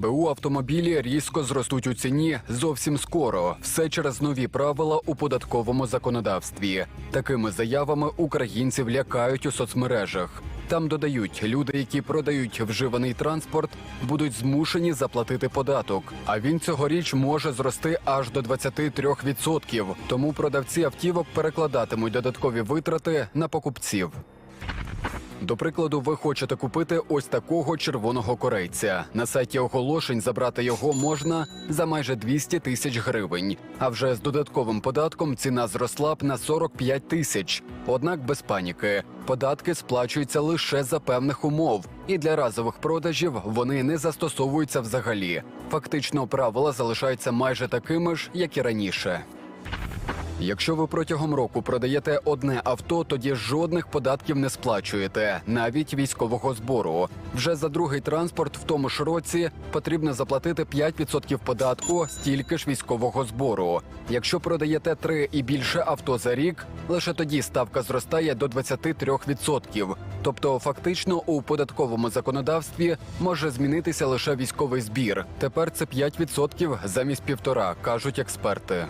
БУ автомобілі різко зростуть у ціні зовсім скоро. Все через нові правила у податковому законодавстві. Такими заявами українців лякають у соцмережах. Там додають, люди, які продають вживаний транспорт, будуть змушені заплатити податок. А він цьогоріч може зрости аж до 23%. Тому продавці автівок перекладатимуть додаткові витрати на покупців. До прикладу, ви хочете купити ось такого червоного корейця. На сайті оголошень забрати його можна за майже 200 тисяч гривень. А вже з додатковим податком ціна зросла б на 45 тисяч. Однак без паніки. Податки сплачуються лише за певних умов, і для разових продажів вони не застосовуються взагалі. Фактично, правила залишаються майже такими ж, як і раніше. Якщо ви протягом року продаєте одне авто, тоді жодних податків не сплачуєте, навіть військового збору. Вже за другий транспорт в тому ж році потрібно заплатити 5% податку, стільки ж військового збору. Якщо продаєте три і більше авто за рік, лише тоді ставка зростає до 23%. Тобто, фактично у податковому законодавстві може змінитися лише військовий збір. Тепер це 5% замість півтора, кажуть експерти.